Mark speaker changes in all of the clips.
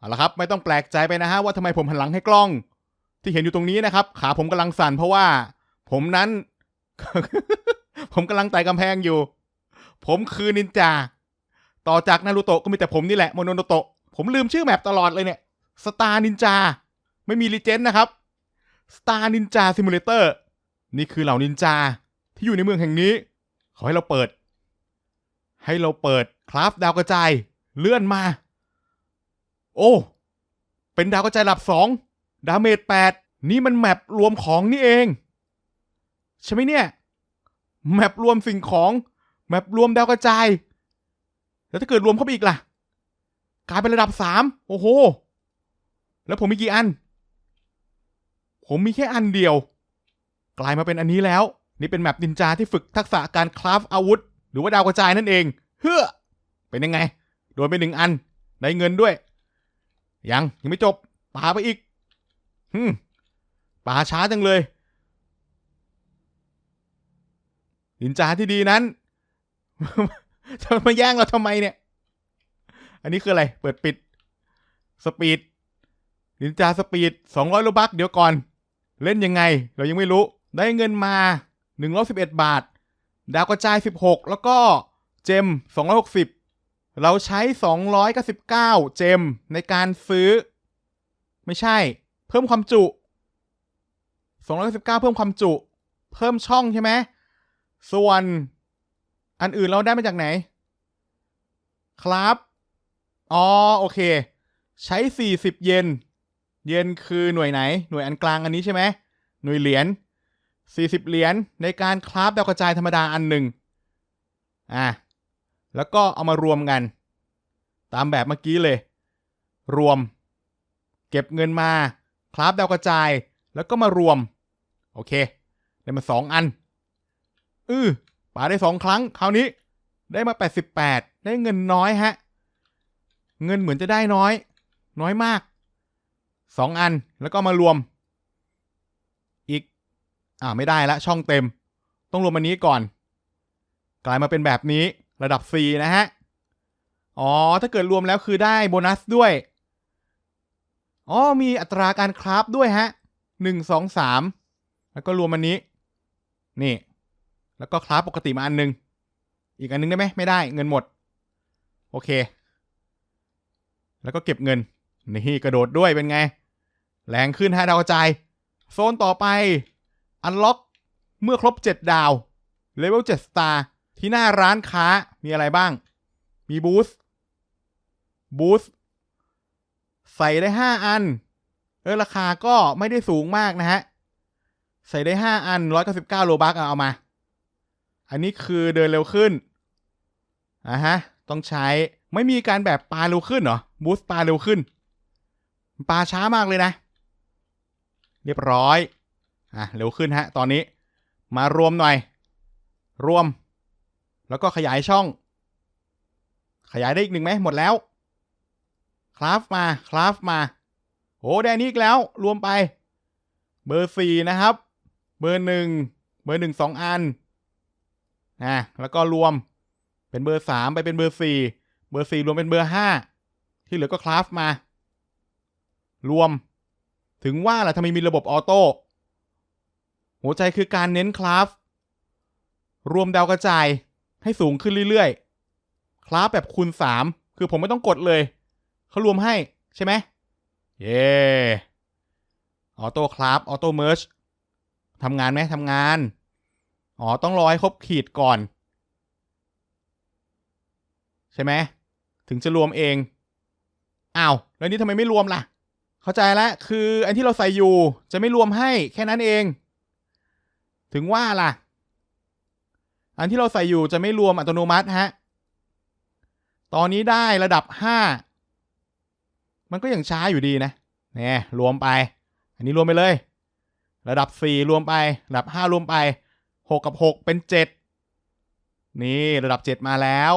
Speaker 1: เอาละครับไม่ต้องแปลกใจไปนะฮะว่าทำไมผมหันหลังให้กล้อง ที่เห็นอยู่ตรงนี้นะครับ ขาผมกำลังสั่นเพราะว่า ผมนั้น ผมกำลังไต่กำแพงอยู่ ผมคือนินจา ต่อจากนารูโตะก็มีแต่ผมนี่แหละโมโนโนโตะผมลืมชื่อแมปตลอดเลยเนี่ยสตาร์นินจาไม่มีรีเจนนะครับสตาร์นินจาซิมูเลเตอร์นี่คือเหล่านินจาที่อยู่ในเมืองแห่งนี้ ขอให้เราเปิด ให้เราเปิดคราฟดาวกระจายเลื่อนมา โอ้ เป็นดาวกระจายระดับสองดาเมจแปดนี่มันแมปรวมของนี่เอง ใช่ไหมเนี่ย แมปรวมสิ่งของ แมปรวมดาวกระจาย แล้วถ้าเกิดรวมเข้าไปอีกล่ะ กลายเป็นระดับสามโอ้โห แล้วผมมีกี่อัน ผมมีแค่อันเดียว กลายมาเป็นอันนี้แล้ว นี่เป็นแมปนินจาที่ฝึกทักษะการคราฟอาวุธ หรือว่าดาวกระจายนั่นเอง เฮ้อเป็นยังไง โดนไปหนึ่งอัน ได้เงินด้วย ยังยังไม่จบปาไปอีกฮึปาช้าจังเลยนินจาที่ดีนั้นจะมาแย่งเราทำไมเนี่ย อันนี้คืออะไร เปิดปิด สปีดนินจาสปีดสองร้อยโลบักเดี๋ยวก่อน เล่นยังไง เรายังไม่รู้ ได้เงินมาหนึ่งร้อยสิบเอ็ดบาท ดาวกระจายสิบหกแล้วก็เจมสองร้อยหกสิบ เราใช้สองร้อยเก้าสิบเก้าเจมในการซื้อ ไม่ใช่ เพิ่มความจุสองร้อยสิบเก้าเพิ่มความจุ เพิ่มช่องใช่ไหม ส่วนอันอื่นเราได้มาจากไหน ครับ อ๋อ โอเค ใช้ 40 เยน เยนคือหน่วยไหน หน่วยอันกลางอันนี้ใช่ไหม หน่วยเหรียญ 40 เหรียญในการคราฟดาวกระจายธรรมดาอันหนึ่ง อะ แล้วก็เอามารวมกัน ตามแบบเมื่อกี้เลย รวม เก็บเงินมา คราฟดาวกระจาย แล้วก็มารวม โอเค ได้มาสองอัน อือป่าได้สองครั้ง คราวนี้ ได้มา 88 ได้เงินน้อยฮะ เงินเหมือนจะได้น้อย น้อยมากสองอันแล้วก็มารวม อีก อ่าไม่ได้ละช่องเต็ม ต้องรวมอันนี้ก่อน กลายมาเป็นแบบนี้ ระดับ4นะฮะ อ๋อ ถ้าเกิดรวมแล้วคือได้โบนัสด้วย อ๋อ มีอัตราการคราฟด้วยฮะหนึ่งสองสามแล้วก็รวมอันนี้ นี่ แล้วก็คราฟปกติมาอันหนึง อีกอันนึงได้ไหมไม่ได้เงินหมด โอเค แล้วก็เก็บเงิน นี่กระโดดด้วยเป็นไง แรงขึ้นฮะดาวกระจายโซนต่อไป อันล็อก เมื่อครบ 7 ดาว เลเวล7สตาร์ ที่หน้าร้านค้ามีอะไรบ้าง มีบูสต์บูสต์ใส่ได้5อัน เออราคาก็ไม่ได้สูงมากนะฮะ ใส่ได้5อัน199โลบักเอามา อันนี้คือเดินเร็วขึ้นอะฮะ ต้องใช้ไม่มีการแบบปลาเร็วขึ้นเหรอ บูสต์ปลาเร็วขึ้น ปลาช้ามากเลยนะ เรียบร้อย อะ เร็วขึ้นฮะ ตอนนี้ มารวมหน่อย รวม แล้วก็ขยายช่อง ขยายได้อีกหนึ่งไหมหมดแล้ว คราฟมา คราฟมาโอ้ได้นนี้อีกแล้ว รวมไป เบอร์สี่นะครับ เบอร์หนึ่ง เบอร์หนึ่งสองอันนะแล้วก็รวมเป็นเบอร์สามไปเป็นเบอร์สี่ เบอร์สี่รวมเป็นเบอร์ห้า ที่เหลือก็คราฟมา รวม ถึงว่าล่ะทำไมมีระบบออโต้ หัวใจคือการเน้นคราฟ รวมดาวกระจาย ให้สูงขึ้นเรื่อยๆคราฟแบบคูณสามคือผมไม่ต้องกดเลย เขารวมให้ใช่ไหมเย่ออโต้คราฟออโต้เมิร์ชทำงานไหมทำงาน อ๋อ ต้องรอให้ครบขีดก่อน ใช่ไหม ถึงจะรวมเอง อ้าว แล้วนี้ทำไมไม่รวมล่ะ เข้าใจแล้ว คืออันที่เราใส่อยู่จะไม่รวมให้แค่นั้นเอง ถึงว่าล่ะ อันที่เราใส่อยู่จะไม่รวมอัตโนมัติฮะ ตอนนี้ได้ระดับห้ามันก็ยังช้าอยู่ดีนะเนี่ยรวมไป อันนี้รวมไปเลย ระดับสี่รวมไป ระดับห้ารวมไปหกกับหกเป็นเจ็ดนี่ระดับเจ็ดมาแล้ว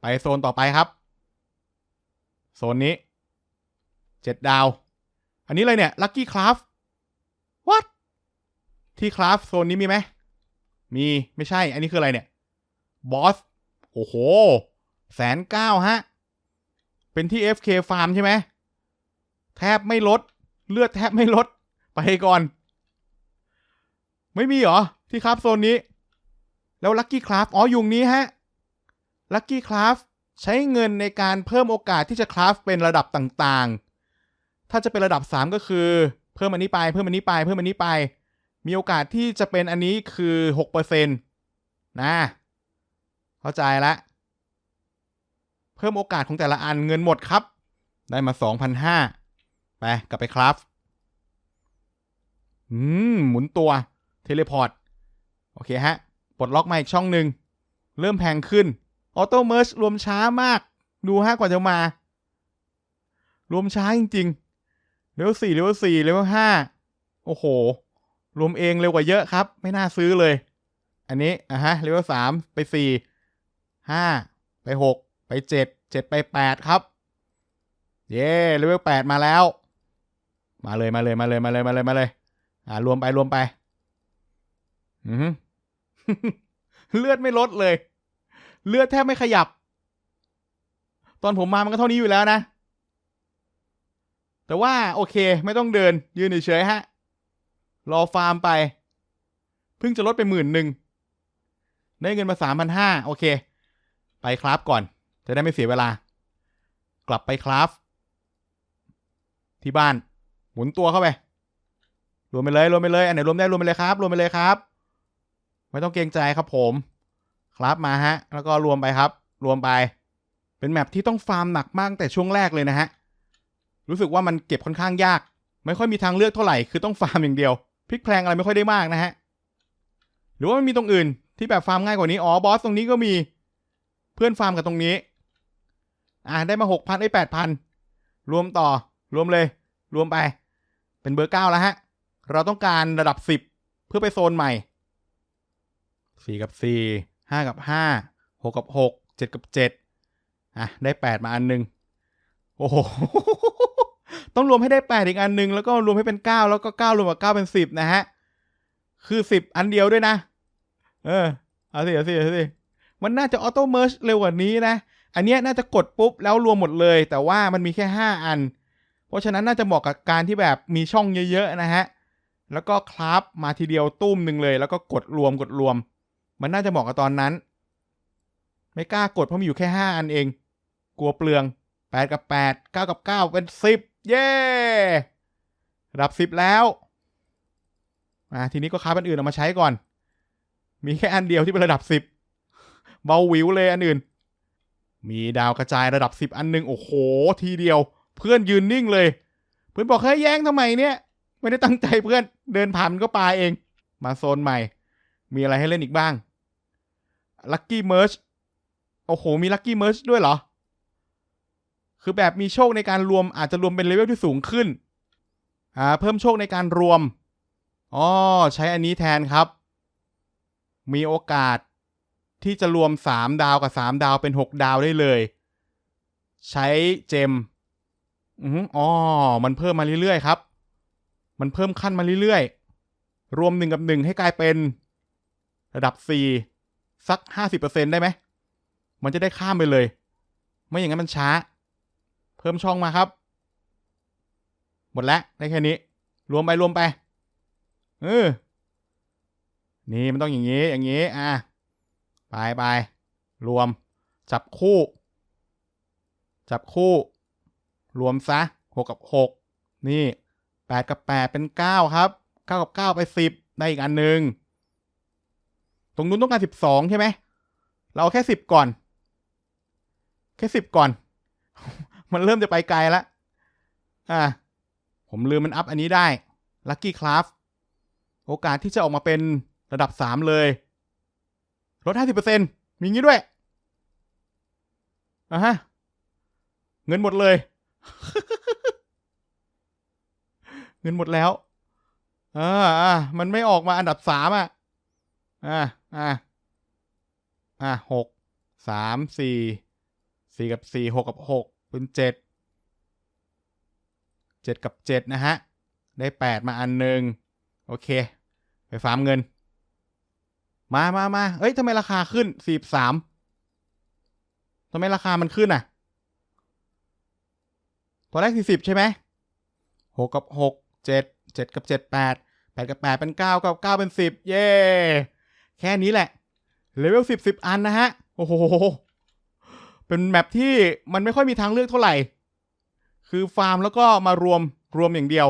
Speaker 1: ไปโซนต่อไปครับ โซนนี้เจ็ดดาว อันนี้เลยเนี่ยลั c กี้คราฟ what ที่คราฟโซนนี้มีไหม มีไม่ใช่ อันนี้คืออะไรเนี่ยบอสโอ้โหแสนเก้าฮะ เป็นที่ FK Farm ใช่ไหมแทบไม่ลด เลือดแทบไม่ลด ไปก่อน ไม่มีเหรอ ที่คราฟโซนนี้ แล้วลั c กี้คราฟอ๋ออยู่นี้ฮะลั c กี้คราฟใช้เงินในการเพิ่มโอกาสที่จะคราฟเป็นระดับต่างๆ ถ้าจะเป็นระดับ 3 ก็คือ เพิ่มอันนี้ไป เพิ่มอันนี้ไป เพิ่มอันนี้ไป มีโอกาสที่จะเป็นอันนี้คือ6%นะเข้าใจละ เพิ่มโอกาสของแต่ละอันเงินหมดครับ ได้มา 2,500 ไป กลับไปครับอืม หมุนตัว เทเลพอร์ต โอเคฮะ ปลดล็อกมาอีกช่องหนึ่ง เริ่มแพงขึ้น ออโต้เมิร์ชรวมช้ามาก ดูฮะกว่าจะมา รวมช้าจริงๆเลเวลสี่เลเวลสี่เลเวลห้าโอ้โห รวมเองเร็วกว่าเยอะครับ ไม่น่าซื้อเลย อันนี้อะฮะเลเวลสามไปสี่ห้าไปหกไปเจ็ดเจ็ดไปแปดครับ เย้เลเวลแปดมาแล้ว มาเลยมาเลยมาเลยมาเลยมาเลยมาเลย อ่ารวมไปรวมไปอือหือเลือดไม่ลดเลย เลือดแทบไม่ขยับ ตอนผมมามันก็เท่านี้อยู่แล้วนะ แต่ว่าโอเค ไม่ต้องเดินยืนเฉยๆฮะ รอฟาร์มไป เพิ่งจะลดไปหมื่นหนึ่งได้เงินมาสามพันห้าโอเค ไปคราฟก่อน จะได้ไม่เสียเวลา กลับไปคราฟ ที่บ้าน หมุนตัวเข้าไป รวมไปเลย รวมไปเลย อันไหนรวมได้รวมไปเลยครับ รวมไปเลยครับ ไม่ต้องเกรงใจครับผม ครับมาฮะ แล้วก็รวมไปครับ รวมไป เป็นแมปที่ต้องฟาร์มหนักมากแต่ช่วงแรกเลยนะฮะ รู้สึกว่ามันเก็บค่อนข้างยาก ไม่ค่อยมีทางเลือกเท่าไหร่ คือต้องฟาร์มอย่างเดียว พลิกแพลงอะไรไม่ค่อยได้มากนะฮะ หรือว่ามันมีตรงอื่นที่แบบฟาร์มง่ายกว่านี้ อ๋อบอสตรงนี้ก็มีเพื่อนฟาร์มกับตรงนี้ อ่าได้มาหกพันได้แปดพันรวมต่อรวมเลย รวมไป เป็นเบอร์เก้าแล้วฮะ เราต้องการระดับสิบเพื่อไปโซนใหม่สี่กับสี่ห้ากับห้าหกกับหกเจ็ดกับเจ็ดอะได้แปดมาอันหนึ่งโอ้โห ต้องรวมให้ได้แปดอีกอันหนึ่งแล้วก็รวมให้เป็นเก้าแล้วก็เก้ารวมกับเก้าเป็นสิบนะฮะ คือสิบอันเดียวด้วยนะ เออ เอาสิ เอาสิ เอาสิ มันน่าจะออโต้เมิร์ชเร็วกว่านี้นะ อันเนี้ยน่าจะกดปุ๊บแล้วรวมหมดเลย แต่ว่ามันมีแค่ห้าอัน เพราะฉะนั้นน่าจะเหมาะกับการที่แบบมีช่องเยอะๆนะฮะ แล้วก็คราฟมาทีเดียวตุ้มหนึ่งเลย แล้วก็กดรวมกดรวม มันน่าจะเหมาะกับตอนนั้น ไม่กล้ากดเพราะมีอยู่แค่ห้าอันเอง กลัวเปลืองแปดกับแปดเก้ากับเก้าเป็นสิบ เย้ระดับสิบแล้วอ่าทีนี้ก็คราอันอื่นออกมาใช้ก่อน มีแค่อันเดียวที่เป็นระดับสิบเบาหวิวเลยอันอื่น มีดาวกระจายระดับสิบอันหนึ่งโอ้โห ทีเดียว เพื่อนยืนนิ่งเลย เพื่อนบอกเฮ้ยแย้งทำไมเนี่ย ไม่ได้ตั้งใจเพื่อนเดินผ่านมันก็ปาเอง มาโซนใหม่ มีอะไรให้เล่นอีกบ้างลัคกี้เมิร์ชโอ้โห มีลัคกี้เมิร์ชด้วยเหรอ คือแบบมีโชคในการรวมอาจจะรวมเป็นเลเวลที่สูงขึ้นอ่าเพิ่มโชคในการรวมอ๋อใช้อันนี้แทนครับ มีโอกาสที่จะรวม 3 ดาวกับ 3 ดาวเป็น 6 ดาวได้เลย ใช้เจมอืออ๋อมันเพิ่มมาเรื่อยๆครับ มันเพิ่มขั้นมาเรื่อยๆ รวม 1 กับ 1 ให้กลายเป็นระดับ 4 สัก 50%ได้ไหม มันจะได้ข้ามไปเลย ไม่อย่างนั้นมันช้า พิ่มช่องมาครับ หมดแล้วได้แค่นี้ รวมไปรวมไปเออนี่มันต้องอย่างนี้อย่างนี้อะไปไปรวม จับคู่ จับคู่ รวมซะหกกับหกนี่แปดกับแปดเป็นเก้าครับเก้ากับเก้าไปสิบได้อีกอันหนึ่งตรงนู้นต้องการสิบสองใช่ไหมเราเอาแค่สิบก่อน แค่สิบก่อน มันเริ่มจะไปไกลแล้วอ่าผมลืมมันอัพอันนี้ได้ Lucky Craft โอกาสที่จะออกมาเป็นระดับสามเลยลดห้าสิบเปอร์เซ็นมีงี้ด้วยอะฮะ เงินหมดเลย เงินหมดแล้วอ่ามันไม่ออกมาอันดับสามอะ อ่าอ่าอ่าหกสามสี่สี่กับสี่หกกับหก เป็นเจ็ดเจ็ดกับเจ็ดนะฮะ ได้แปดมาอันหนึ่งโอเค ไปฟาร์มเงิน มามามาเอ้ยทำไมราคาขึ้นสี่สามทำไมราคามันขึ้นอะตอนแรกสี่สิบใช่ไหมหกกับหกเจ็ดเจ็ดกับเจ็ดแปดแปดกับแปดเป็นเก้ากับเก้าเป็นสิบเย้แค่นี้แหละเลเวลสิบสิบอันนะฮะ โอ้โห เป็นแมปที่มันไม่ค่อยมีทางเลือกเท่าไหร่ คือฟาร์มแล้วก็มารวมรวมอย่างเดียว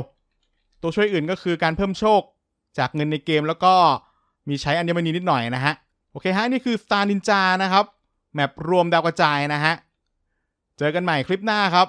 Speaker 1: ตัวช่วยอื่นก็คือการเพิ่มโชคจากเงินในเกมแล้วก็มีใช้อัญมณีนิดหน่อยนะฮะ โอเคฮะ นี่คือ Star Ninja นะครับ แมปรวมดาวกระจายนะฮะ เจอกันใหม่คลิปหน้าครับ